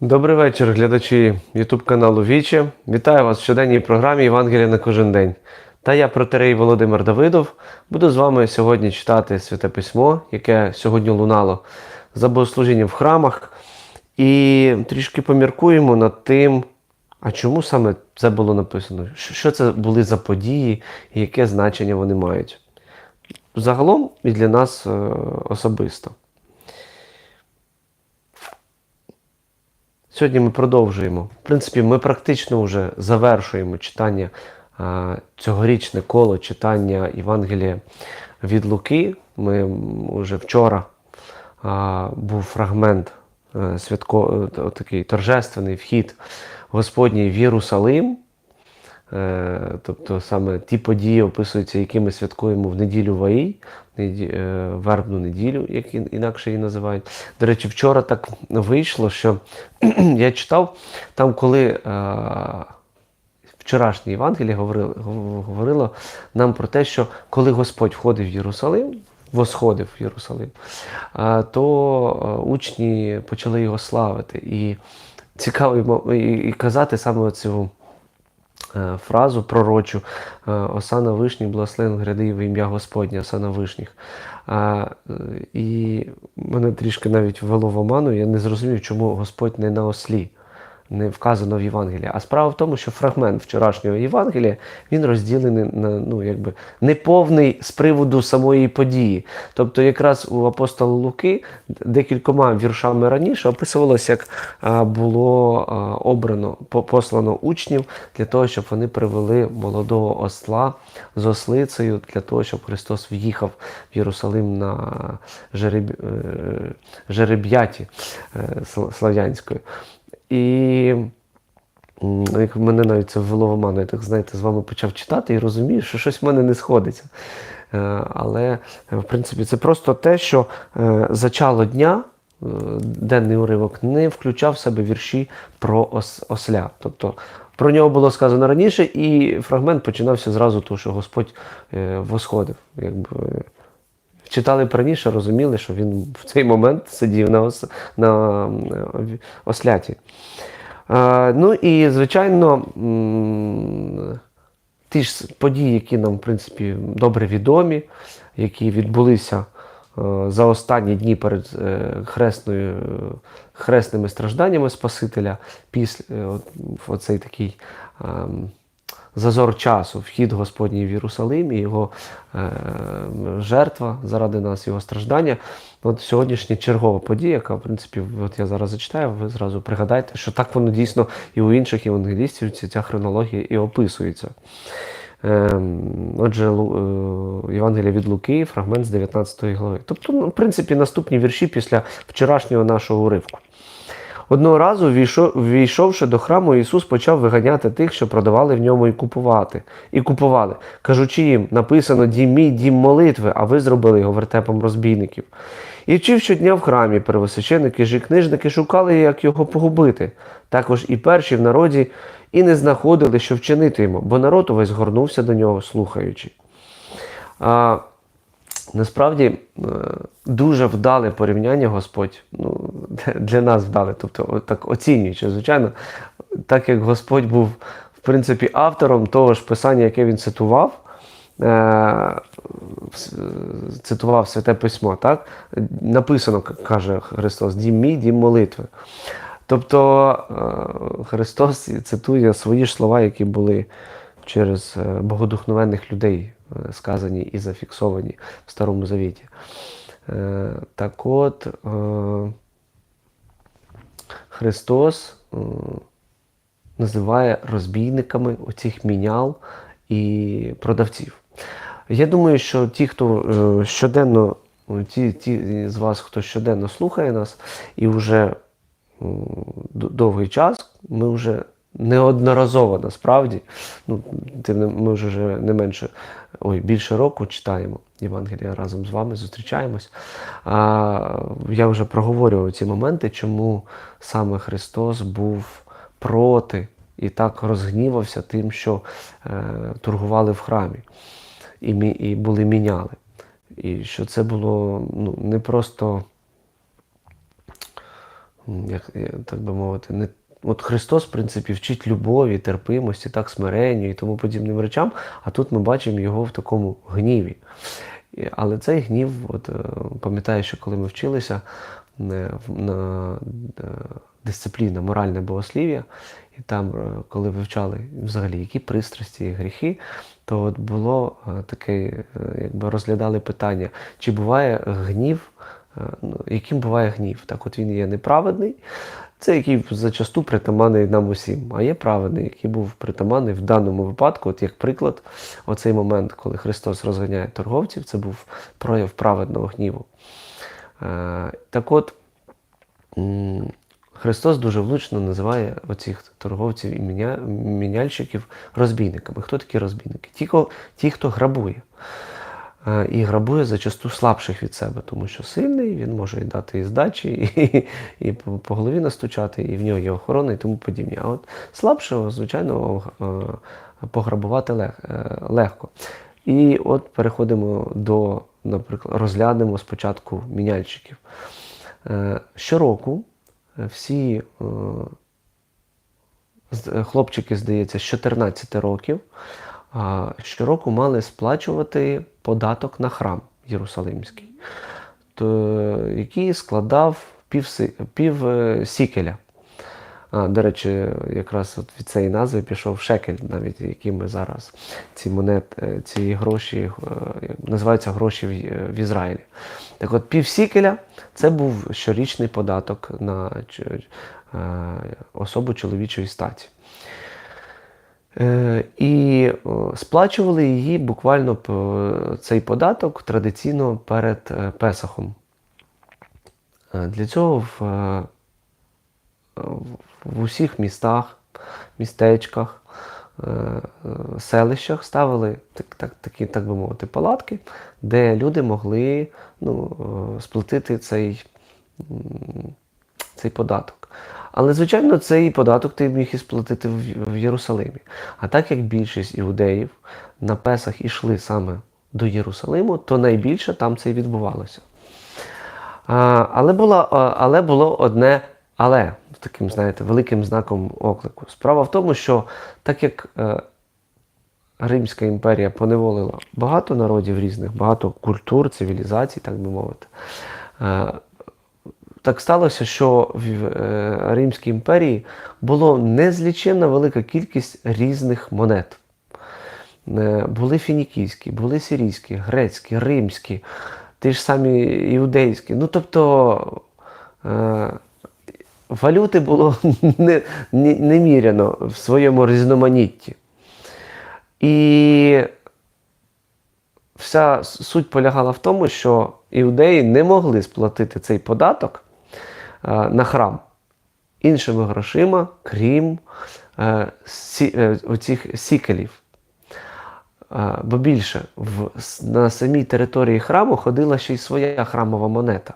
Добрий вечір, глядачі YouTube каналу Віче. Вітаю вас в щоденній програмі Євангелія на кожен день. Та я протерей Володимир Давидов. Буду з вами сьогодні читати Святе Письмо, яке сьогодні лунало за богослужінням в храмах. І трішки поміркуємо над тим, а чому саме це було написано? Що що це були за події і яке значення вони мають? Загалом і для нас е, особисто. Сьогодні ми продовжуємо. В принципі, ми практично вже завершуємо читання цьогорічне коло читання Євангелія від Луки. Ми вже вчора був фрагмент е, святко, е, такий торжественний вхід Господній в Єрусалим. Е, Тобто саме ті події описуються, які ми святкуємо в неділю Ваї, е, вербну неділю, як інакше її називають. До речі, вчора так вийшло, що я читав там, коли е, вчорашнє Євангеліє говорило, говорило нам про те, що коли Господь входив в Єрусалим, восходив в Єрусалим, то учні почали його славити. І цікаво і казати саме цю фразу пророчу е, Осана Вишній, благословен гряди в ім'я Господнє, Осана Вишніх. Е, і мене трішки навіть ввело в оману, я не зрозумів, чому Господь не на ослі. Не вказано в Євангелії. А справа в тому, що фрагмент вчорашнього Євангелія він розділений на ну, якби неповний з приводу самої події. Тобто, якраз у апостола Луки декількома віршами раніше описувалося, як було обрано, послано учнів для того, щоб вони привели молодого осла з ослицею, для того, щоб Христос в'їхав в Єрусалим на жереб... е, жереб'яті е, слав'янською. І як мене навіть це ввело в оману, я так знаєте, з вами почав читати і розумію, що щось в мене не сходиться. Е, Але, е, в принципі, це просто те, що е, зачало дня, денний уривок, не включав в себе вірші про ос- осля. Тобто про нього було сказано раніше, і фрагмент починався зразу, тому що Господь восходив. Якби, Читали раніше, розуміли, що він в цей момент сидів на, ос, на осляті. Е, ну і, звичайно, ті ж події, які нам, в принципі, добре відомі, які відбулися е, за останні дні перед е, хресною, хресними стражданнями Спасителя, після е, оцей такий. ем, зазор часу, вхід Господній в Єрусалим і його е, жертва заради нас, його страждання. От сьогоднішня чергова подія, яка, в принципі, от я зараз зачитаю, ви зразу пригадайте, що так воно дійсно і у інших євангелістів ця, хронологія і описується. Ем, Отже, е, Євангелія від Луки, фрагмент з 19 глави. Тобто, ну, в принципі, наступні вірші після вчорашнього нашого уривку. Одного разу, війшов- війшовши до храму, Ісус почав виганяти тих, що продавали в ньому і купувати, і купували, кажучи їм, написано дім мій, дім молитви, а ви зробили його вертепом розбійників. І вчив щодня в храмі первосвященники ж і книжники шукали, як його погубити. Також і перші в народі і не знаходили, що вчинити йому, бо народ увесь горнувся до нього, слухаючи. А, Насправді е, дуже вдале порівняння Господь ну, для нас вдале, тобто так оцінюючи, звичайно, так як Господь був в принципі автором того ж писання, яке він цитував, е, цитував Святе Письмо, так? написано, каже Христос, дім мій, дім молитви. Тобто е, Христос цитує свої ж слова, які були через богодухновенних людей сказані і зафіксовані в Старому Завіті. Е, Так от е, Христос називає розбійниками оцих мінял і продавців. Я думаю, що ті, хто е, щоденно, ті, ті з вас, хто щоденно слухає нас, і вже довгий час, ми вже неодноразово насправді, ну, ми вже не менше, ой, більше року читаємо Євангелія разом з вами, зустрічаємось. А, я вже проговорював ці моменти, чому саме Христос був проти і так розгнівався тим, що е, торгували в храмі і, мі- і були міняли. І що це було ну, не просто як, так би мовити, не. От Христос, в принципі, вчить любові, терпимості, так, смиренню і тому подібним речам, а тут ми бачимо його в такому гніві. Але цей гнів, от, е, пам'ятаю, що коли ми вчилися е, на е, дисципліна моральне богослів'я, і там, коли вивчали взагалі які пристрасті і гріхи, то от було таке, якби розглядали питання, чи буває гнів, ну, яким буває гнів. Так, от він є неправедний, це який зачасту притаманний нам усім, а є праведний, який був притаманний в даному випадку, от як приклад, оцей момент, коли Христос розганяє торговців, це був прояв праведного гніву. Е, Так от, Христос дуже влучно називає оцих торговців і міняльщиків розбійниками. Хто такі розбійники? Ті хто грабує. Е, І грабує зачасту слабших від себе, тому що сильний, він може і дати і здачі, і, і по, голові настучати, і в нього є охорона і тому подібне. А от слабшого, звичайно, е, пограбувати е, легко. І от переходимо до, наприклад, розглянемо спочатку міняльщиків. Щороку всі хлопчики, здається, з 14 років щороку мали сплачувати податок на храм Єрусалимський, який складав пів, пів е, сікеля. А, до речі, якраз от від цієї назви пішов шекель, навіть які ми зараз ці монет, е, ці гроші е, називаються гроші в, в Ізраїлі. Так от пів сікеля це був щорічний податок на особу чоловічої статі. Е, І сплачували її буквально цей податок традиційно перед е, Песахом. Е, Для цього в, в- усіх містах, містечках, селищах ставили так, так, такі, так би мовити, палатки, де люди могли ну, сплатити цей, цей податок. Але, звичайно, цей податок ти міг і сплатити в, Єрусалимі. А так як більшість іудеїв на Песах ішли саме до Єрусалиму, то найбільше там це і відбувалося. Але, було, але було одне але таким, знаєте, великим знаком оклику. Справа в тому, що так як е, Римська імперія поневолила багато народів різних, багато культур, цивілізацій, так би мовити. Так сталося, що в е, Римській імперії було незліченна велика кількість різних монет. Е, Були фінікійські, були сирійські, грецькі, римські, ті ж самі іудейські. Ну, тобто е, валюти було не- не- неміряно в своєму різноманітті. І вся суть полягала в тому, що іудеї не могли сплатити цей податок на храм іншими грошима, крім е, е, оцих сікелів. Е, Бо більше, на самій території храму ходила ще й своя храмова монета.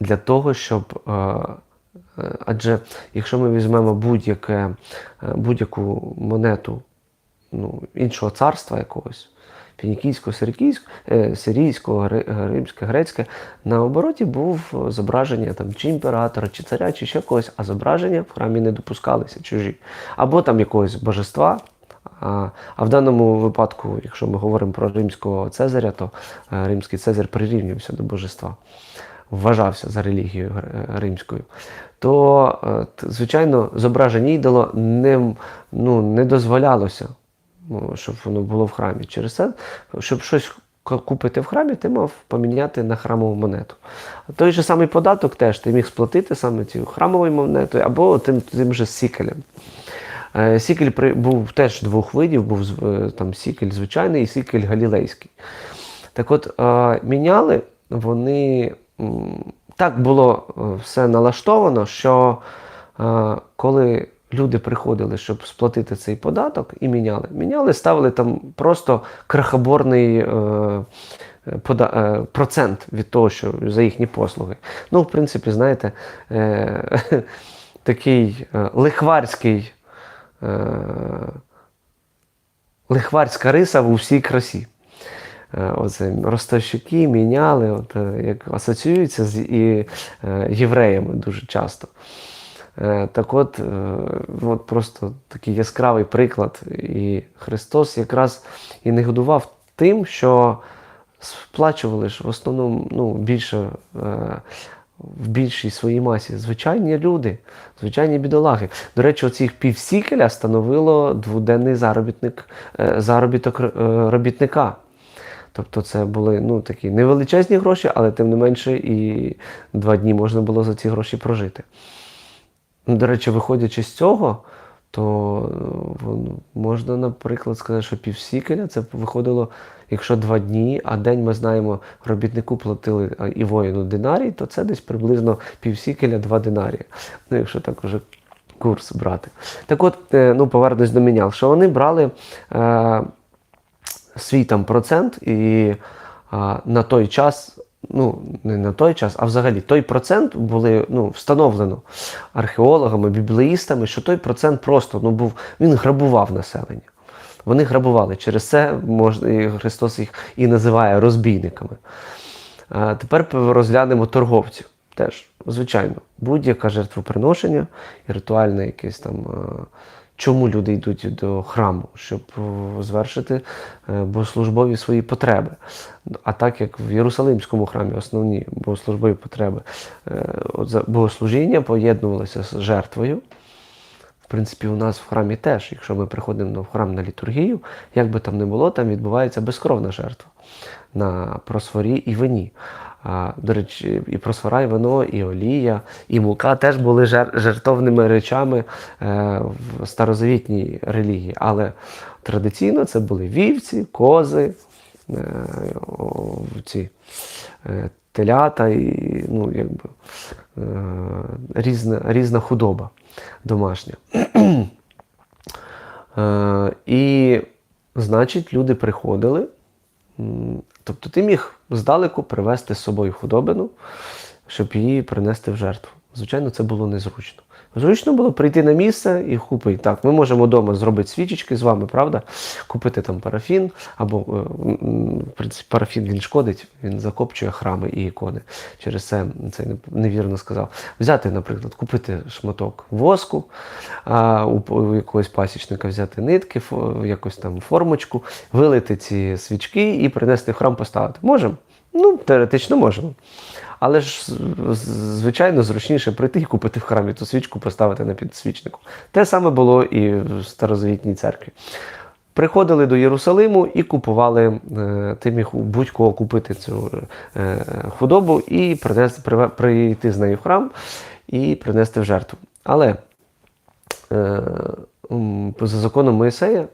Для того, щоб. е, е, Адже якщо ми візьмемо будь-яке, е, будь-яку монету ну, іншого царства якогось, сирійського, е, сирійського, римське, грецьке, на обороті був зображення там, чи імператора, чи царя, чи ще когось, а зображення в храмі не допускалися чужі. Або там якогось божества. А, а в даному випадку, якщо ми говоримо про римського Цезаря, то е, римський Цезар прирівнювався до божества, вважався за релігією римською. То, е, звичайно, зображення ідола не, ну, не дозволялося ну, щоб воно було в храмі. Через це, щоб щось купити в храмі, ти мав поміняти на храмову монету. Той же самий податок теж ти міг сплатити саме цією храмовою монетою або тим, тим же сікелем. Е, Сікель був теж двох видів, був е, там сікель звичайний і сікель галілейський. Так от, е, міняли вони так було все налаштовано, що коли люди приходили, щоб сплатити цей податок, і міняли, міняли, ставили там просто крахоборний. е, пода- е, Процент від того, що за їхні послуги. Ну, в принципі, знаєте, е, такий е, лихварський, е, лихварська риса в усій красі. е, оце ростовщики міняли, от, як асоціюються з і, євреями дуже часто. Е, Так от, е, от просто такий яскравий приклад. І Христос якраз і не годував тим, що сплачували ж в основному ну, більше. е, В більшій своїй масі звичайні люди, звичайні бідолаги. До речі, оцих півсікеля становило дводенний заробітник, заробіток робітника. Тобто це були ну, такі невеличезні гроші, але тим не менше і два дні можна було за ці гроші прожити. Ну, До речі, виходячи з цього, то е, можна, наприклад, сказати, що півсікеля це виходило, якщо два дні, а день ми знаємо, робітнику платили і воїну динарій, то це десь приблизно півсікеля два динарії. Ну, якщо так уже курс брати. Так от, е, ну, повернусь до мінял, що вони брали е, свій там процент і на той час. Ну, не на той час, а взагалі той процент були ну, встановлено археологами, біблеїстами, що той процент просто ну, був, він грабував населення. Вони грабували. Через це можна, і Христос їх і називає розбійниками. А тепер розглянемо торговців. Теж, звичайно, будь-яке жертвоприношення і ритуальне якесь там. Чому люди йдуть до храму? Щоб е, звершити е, богослужбові свої потреби. А так як в Єрусалимському храмі основні богослужбові потреби е, богослужіння поєднувалося з жертвою. В принципі, у нас в храмі теж, якщо ми приходимо в храм на літургію, як би там не було, там відбувається безкровна жертва на просфорі і вині. До речі, і просфора, і вино, і олія, і мука теж були жертовними речами е, в старозавітній релігії. Але традиційно це були вівці, кози, е, ці е, телята і ну, якби, різна, різна худоба домашня. І, значить, люди приходили. Тобто ти міг здалеку привезти з собою худобину, щоб її принести в жертву. Звичайно, це було незручно. Зручно було прийти на місце і купити. Так, ми можемо вдома зробити свічечки з вами, правда? Купити там парафін, або е, в принципі, парафін він шкодить, він закопчує храми і ікони. Через це це невірно сказав. Взяти, наприклад, купити шматок воску, а, у, якогось пасічника взяти нитки, якусь там формочку, вилити ці свічки і принести в храм поставити. Можемо? Ну, теоретично можемо. Але ж, звичайно, зручніше прийти і купити в храмі ту свічку, поставити на підсвічнику. Те саме було і в старозавітній церкві. Приходили до Єрусалиму і купували, е, ти міг будь-кого купити цю е, худобу і принести, прийти з нею в храм і принести в жертву. Але е, за законом Моїсея,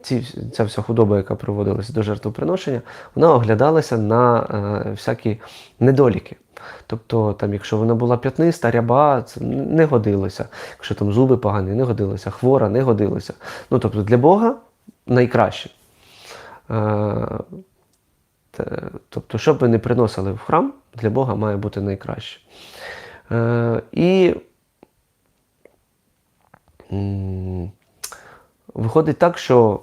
ці, ця вся худоба, яка проводилася до жертвоприношення, вона оглядалася на е, всякі недоліки. Тобто, там, якщо вона була п'ятниста, ряба, це не годилося. Якщо там зуби погані, не годилося, хвора, не годилося. Ну, тобто для Бога найкраще. Е, Тобто, що б ви не приносили в храм, для Бога має бути найкраще. Е, і виходить так, що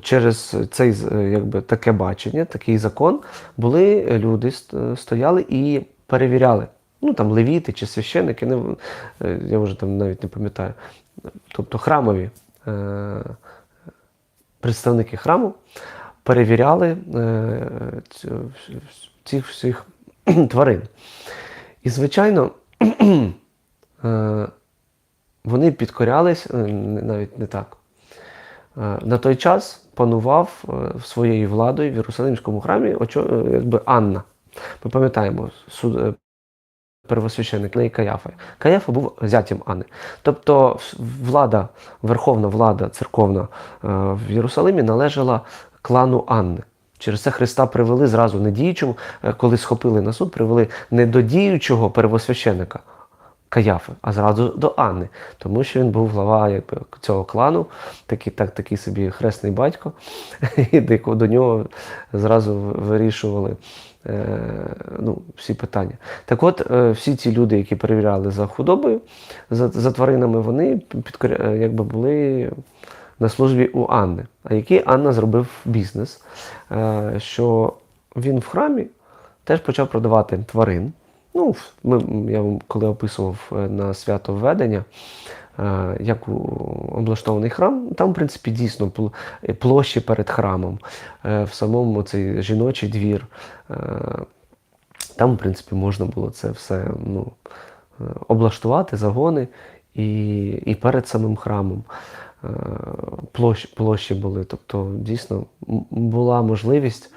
через цей, якби, таке бачення, такий закон, були люди, стояли і перевіряли. Ну, там левіти чи священники, не, е, я вже там навіть не пам'ятаю. Тобто храмові е, представники храму перевіряли е, цих всіх тварин. І, звичайно, е, вони підкорялись е, навіть не так. Е, На той час панував е, своєю владою в Єрусалимському храмі е, якби Анна. Ми пам'ятаємо суд, первосвященник і Каяфа. Каяфа був зятям Анни. Тобто влада, верховна влада церковна в Єрусалимі належала клану Анни. Через це Христа привели зразу не діючому, е, коли схопили на суд, привели не до діючого первосвященика Каяфи, а зразу до Анни, тому що він був глава якби, цього клану, такий, так, такий собі хресний батько, і до, нього зразу вирішували е, ну, всі питання. Так от, е, всі ці люди, які перевіряли за худобою, за, за тваринами, вони підкоря, е, якби були на службі у Анни. А який Анна зробив бізнес, е, що він в храмі теж почав продавати тварин. Ну, ми, я вам коли описував е, на свято введення, е, як облаштований храм, там, в принципі, дійсно е, площі перед храмом, в самому цей жіночий двір. Там, в принципі, можна було це все ну, облаштувати, загони і, і перед самим храмом. Площ, площі були. Тобто, дійсно, була можливість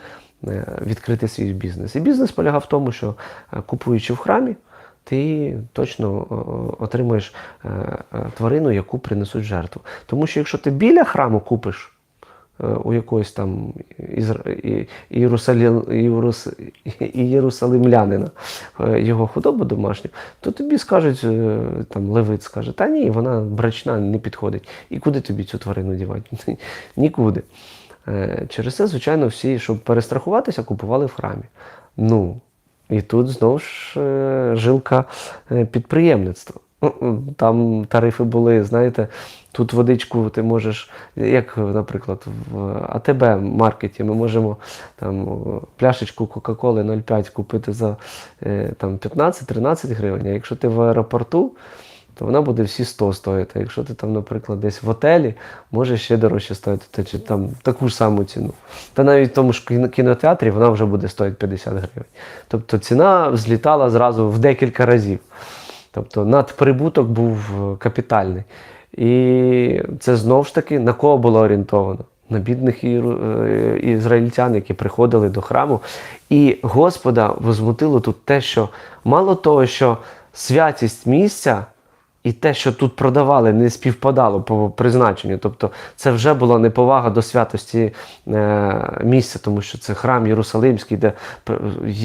відкрити свій бізнес. І бізнес полягав в тому, що е, купуючи в храмі, ти точно е, отримаєш е, е, тварину, яку принесуть жертву. Тому що якщо ти біля храму купиш е, у якогось там Єрусалимлянина е, його худобу домашню, то тобі скажуть, е, там левит скаже, та ні, вона брачна, не підходить. І куди тобі цю тварину дівати? Нікуди. Е, Через це, звичайно, всі, щоб перестрахуватися, купували в храмі. Ну, і тут знову ж е, жилка е, підприємництва. Ну, Там тарифи були, знаєте, тут водичку ти можеш, як, наприклад, в АТБ маркеті ми можемо там пляшечку Кока-Коли 0,5 купити за е, там, 15-13 гривень. А якщо ти в аеропорту, то вона буде всі 100 стоїти. Якщо ти там, наприклад, десь в готелі, може ще дорожче стоїти, чи там таку ж саму ціну. Та навіть в тому ж кінотеатрі вона вже буде стоїти 50 гривень. Тобто ціна злітала зразу в декілька разів. Тобто надприбуток був е, капітальний. І це знову ж таки на кого було орієнтовано? На бідних е, ізраїльтян, які приходили до храму. І Господа возмутило тут те, що мало того, що святість місця і те, що тут продавали, не співпадало по призначенню. Тобто це вже була неповага до святості е, місця, тому що це храм Єрусалимський, де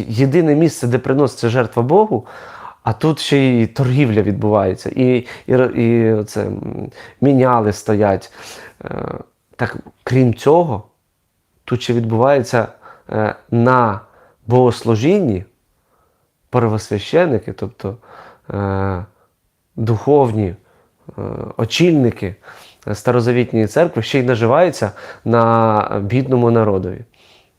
єдине місце, де приноситься жертва Богу. А тут ще й торгівля відбувається, і, і, і це, міняли стоять. Е, Так, крім цього, тут ще відбувається е, на богослужінні первосвященники, тобто духовні е, очільники старозавітньої церкви ще й наживаються на бідному народові,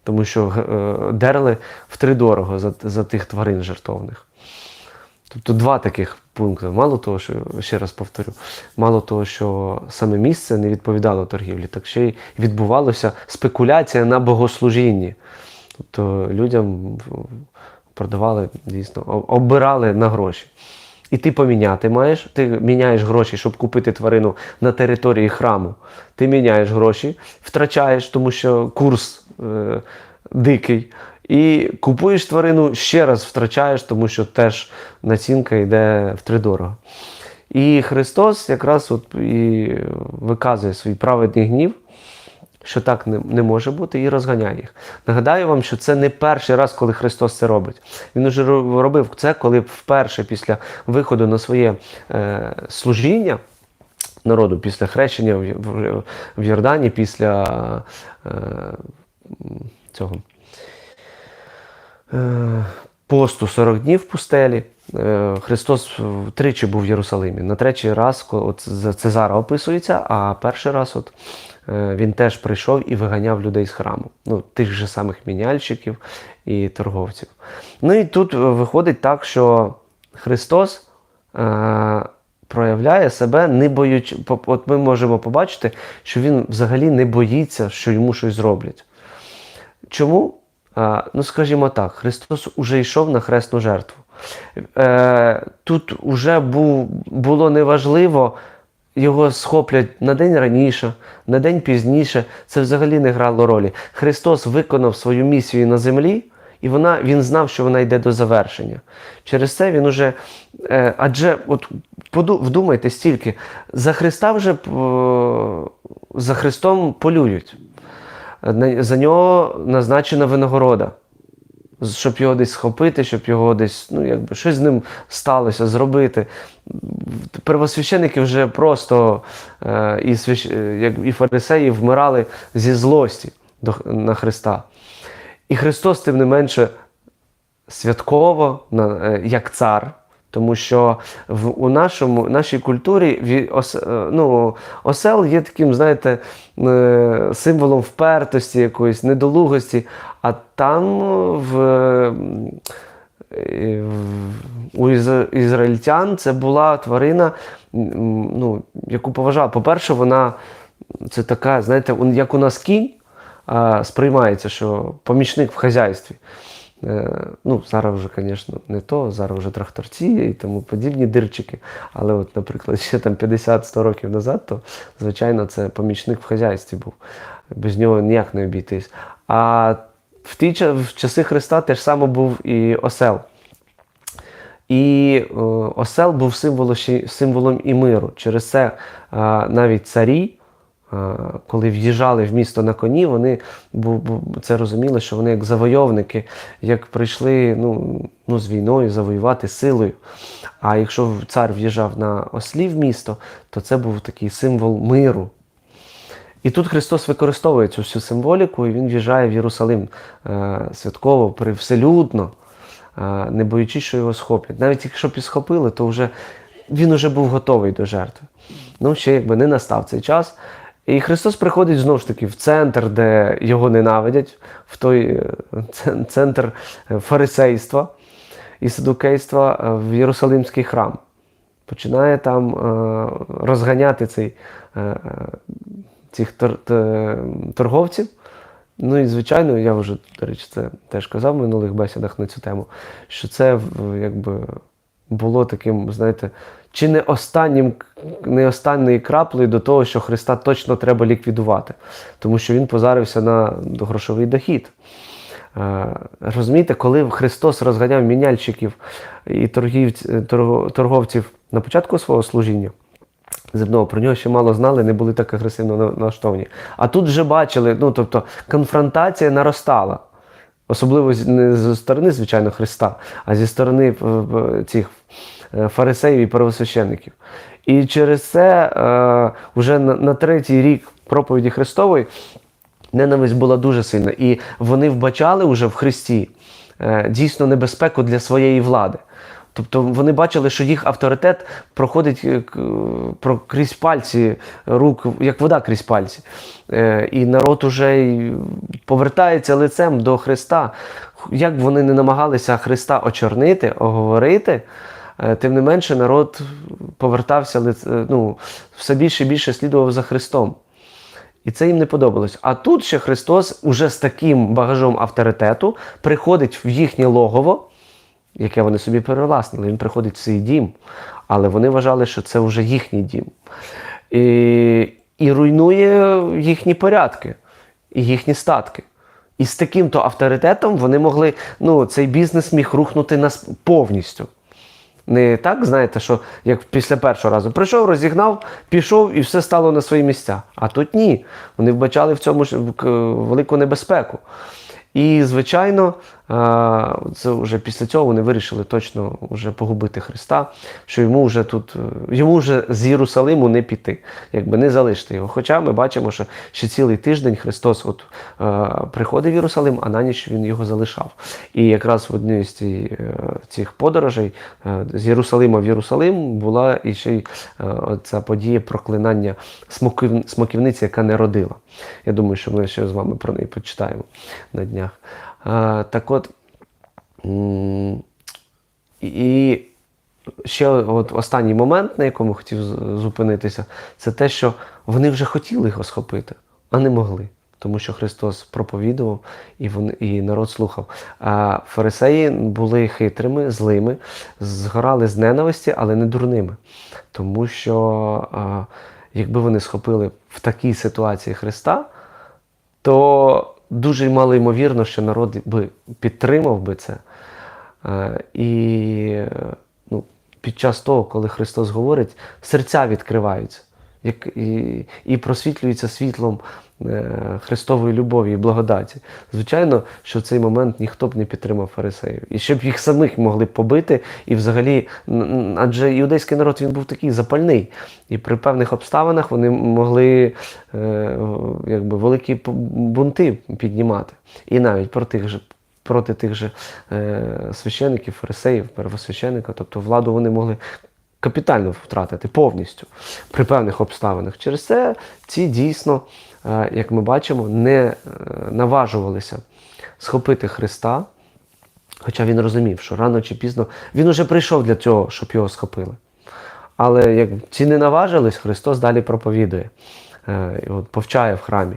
тому що е, дерли втридорого за, за тих тварин жертовних. Тобто два таких пункти. Мало того, що ще раз повторю, мало того, що саме місце не відповідало торгівлі, так ще й відбувалася спекуляція на богослужінні. Тобто людям продавали дійсно, обирали на гроші. І ти поміняти маєш, ти міняєш гроші, щоб купити тварину на території храму. Ти міняєш гроші, втрачаєш, тому що курс е, дикий. І купуєш тварину, ще раз втрачаєш, тому що теж націнка йде втридорого. І Христос якраз от і виказує свій праведний гнів, що так не, не може бути, і розганяє їх. Нагадаю вам, що це не перший раз, коли Христос це робить. Він уже робив це, коли вперше після виходу на своє е, служіння народу, після хрещення в, Йордані, після е, цього е, посту 40 днів в пустелі. е, Христос тричі був в Єрусалимі. На третій раз от за Цезара описується, а перший раз от, е, він теж прийшов і виганяв людей з храму. Ну, тих же самих міняльщиків і торговців. Ну і тут е, виходить так, що Христос е, проявляє себе, не боючи. От ми можемо побачити, що він взагалі не боїться, що йому щось зроблять. Чому? Ну, скажімо так, Христос уже йшов на хресну жертву. Е, тут був, було неважливо, його схоплять на день раніше, на день пізніше. Це взагалі не грало ролі. Христос виконав свою місію на землі, і вона, він знав, що вона йде до завершення. Через це він уже. Е, адже от вдумайте стільки, за Христа вже е, за Христом полюють. За нього назначена винагорода. Щоб його десь схопити, щоб його десь, ну, якби щось з ним сталося, зробити. Первосвященники вже просто е, і, свящ... е, як, і фарисеї вмирали зі злості до, на Христа. І Христос, тим не менше, святково, е, як цар, Тому що в у нашому нашій культурі ос, е, ну, осел є таким, знаєте, е, символом впертості, якоїсь недолугості. А там е, в- у ізраїльтян це була тварина, ну, яку поважали. По-перше, вона це така, знаєте, як у нас кінь сприймається, що помічник в хазяйстві. Е, ну, зараз вже, звісно, не то, зараз вже тракторці і тому подібні дирчики. Але, от, наприклад, ще там 50-100 років назад, то, звичайно, це помічник в хазяйстві був. Без нього ніяк не обійтись. А в ті в часи Христа теж саме був і осел. І е, осел був символом, символом і миру. Через це навіть царі, коли в'їжджали в місто на коні, вони це розуміли, що вони як завойовники, як прийшли ну, ну, з війною завоювати силою. А якщо цар в'їжджав на ослі в місто, то це був такий символ миру. І тут Христос використовує цю всю символіку, і Він в'їжджає в Єрусалим е, святково, привселюдно, е, не боючись, що його схоплять. Навіть якщо схопили, то вже він вже був готовий до жертви. Ну, ще якби не настав цей час. І Христос приходить знову ж таки в центр, де його ненавидять, в той е, центр е, фарисейства і садукейства е, в Єрусалимський храм. Починає там розганяти цей, цих торговців. Ну і звичайно, я вже, до речі, це теж казав в минулих бесідах на цю тему, що це якби було таким, знаєте, чи не останнім, не останньою краплею до того, що Христа точно треба ліквідувати, тому що він позарився на грошовий дохід. Е, Розумієте, коли Христос розганяв міняльщиків і торгівць- торго- торговців на початку свого служіння, земного, про нього ще мало знали, не були так агресивно налаштовані. А тут вже бачили, ну тобто конфронтація наростала. Особливо не зі сторони, звичайно, Христа, а зі сторони е, е, цих е, фарисеїв і первосвященників. І через це е, вже на, на третій рік проповіді Христової ненависть була дуже сильна. І вони вбачали вже в Христі е, дійсно небезпеку для своєї влади. Тобто вони бачили, що їх авторитет проходить е, крізь пальці рук, як вода крізь пальці. Е, І народ уже повертається лицем до Христа. Як вони не намагалися Христа очорнити, оговорити, е, тим не менше народ повертався е, ну, все більше і більше слідував за Христом. І це їм не подобалось. А тут ще Христос уже з таким багажом авторитету приходить в їхнє логово, яке вони собі перевласнили. Він приходить в свій дім, але вони вважали, що це вже їхній дім. І, і руйнує їхні порядки і їхні статки. І з таким-то авторитетом вони могли, ну, цей бізнес міг рухнути нас повністю. Не так, знаєте, що як після першого разу прийшов, розігнав, пішов і все стало на свої місця. А тут ні. Вони вбачали в цьому ж велику небезпеку. І, звичайно, це вже після цього вони вирішили точно вже погубити Христа, що йому вже тут, е, йому вже з Єрусалиму не піти, якби не залишити його. Хоча ми бачимо, що ще цілий тиждень Христос от, е, приходив в Єрусалим, а на ніч він його залишав. І якраз в одній з е, цих подорожей е, з Єрусалима в Єрусалим була і ще й е, ця подія проклинання смоків, смоківниці, яка не родила. Я думаю, що ми ще з вами про неї почитаємо на днях. Так от. І ще от останній момент, на якому хотів зупинитися, це те, що вони вже хотіли його схопити, а не могли. Тому що Христос проповідував і, вони, і народ слухав. А фарисеї були хитрими, злими, згорали з ненависті, але не дурними. Тому що а, якби вони схопили в такій ситуації Христа, то дуже мало ймовірно, що народ би підтримав би це. Е, І ну, під час того, коли Христос говорить, серця відкриваються як, і, і просвітлюються світлом Христової любові і благодаті. Звичайно, що в цей момент ніхто б не підтримав фарисеїв. І щоб їх самих могли побити, і взагалі, адже іудейський народ він був такий запальний. І при певних обставинах вони могли е, якби, великі бунти піднімати. І навіть про тих же проти тих же е, священиків, фарисеїв, первосвященика. Тобто владу вони могли капітально втратити повністю при певних обставинах. Через це ці дійсно, е, як ми бачимо, не е, наважувалися схопити Христа. Хоча він розумів, що рано чи пізно він уже прийшов для цього, щоб його схопили. Але як ці не наважились, Христос далі проповідує, е, от, повчає в храмі.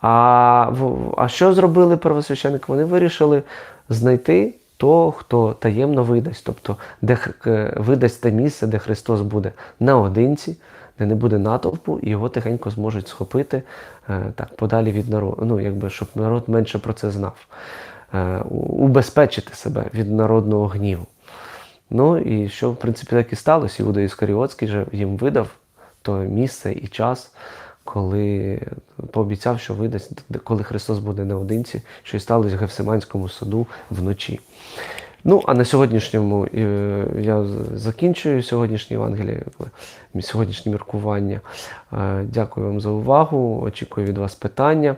А, а що зробили первосвященники? Вони вирішили знайти того, хто таємно видасть, тобто де е, видасть те місце, де Христос буде наодинці, де не буде натовпу, і його тихенько зможуть схопити е, так, подалі від народу, ну, якби, щоб народ менше про це знав. Е, убезпечити себе від народного гніву. Ну і що, в принципі, так і сталося. Іуда Іскаріотський же їм видав то місце і час, коли пообіцяв, що видасть, коли Христос буде наодинці, що і сталося в Гефсиманському саду вночі. Ну, а на сьогоднішньому е, я закінчую сьогоднішнє Євангеліє, е, сьогоднішнє міркування. Е, Дякую вам за увагу. Очікую від вас питання.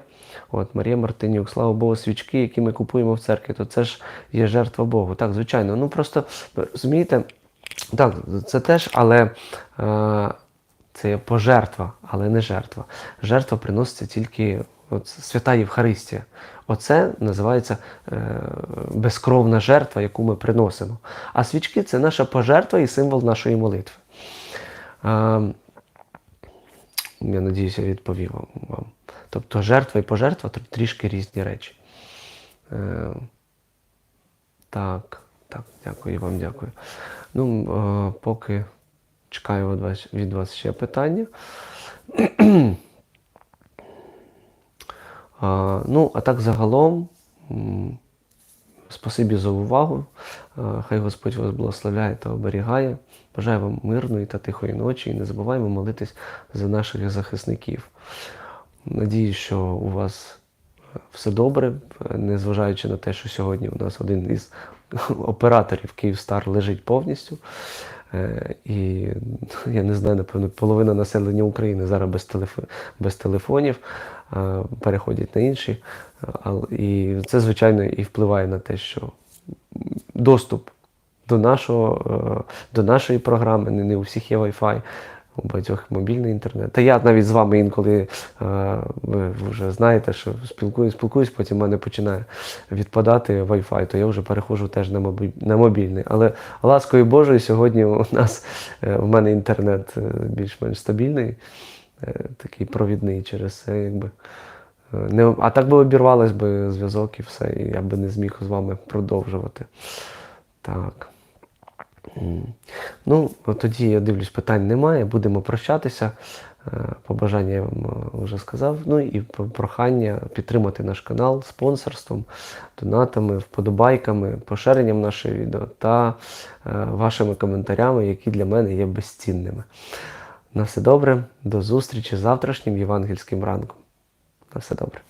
От Марія Мартинюк, слава Богу, свічки, які ми купуємо в церкві, то це ж є жертва Богу. Так, звичайно. Ну просто розумієте, так, це теж, але це є пожертва, але не жертва. Жертва приноситься тільки от, свята Євхаристія. Оце називається е, безкровна жертва, яку ми приносимо. А свічки це наша пожертва і символ нашої молитви. Е, я надіюся, я відповів вам-. Тобто жертва і пожертва тр- трішки різні речі. Е, так, так, дякую вам, дякую. Ну, е, поки чекаю від вас, від вас ще питання. Ну, а так загалом, спасибі за увагу. Хай Господь вас благословляє та оберігає. Бажаю вам мирної та тихої ночі і не забуваємо молитись за наших захисників. Надіюсь, що у вас все добре, незважаючи на те, що сьогодні у нас один із операторів Київстар лежить повністю. Е, І я не знаю, напевно, половина населення України зараз без, телеф... без телефонів переходять на інші. І це, звичайно, і впливає на те, що доступ до, нашого, е, до нашої програми, не у всіх є Wi-Fi, у багатьох мобільний інтернет. Та я навіть з вами інколи, е, ви вже знаєте, що спілкуюсь, спілкуюсь, потім в мене починає відпадати Wi-Fi, то я вже переходжу теж на, мобільний. Але ласкою Божою сьогодні у нас е, в мене інтернет е, більш-менш стабільний, такий провідний через це, якби. Не, а так би обірвалось би зв'язок і все, і я би не зміг з вами продовжувати. Так. Ну, тоді я дивлюсь, питань немає. Будемо прощатися. Е, Побажання я вам е, вже сказав. Ну і прохання підтримати наш канал спонсорством, донатами, вподобайками, поширенням нашого відео та е, вашими коментарями, які для мене є безцінними. На все добре, до зустрічі завтрашнім євангельським ранком. На все добре.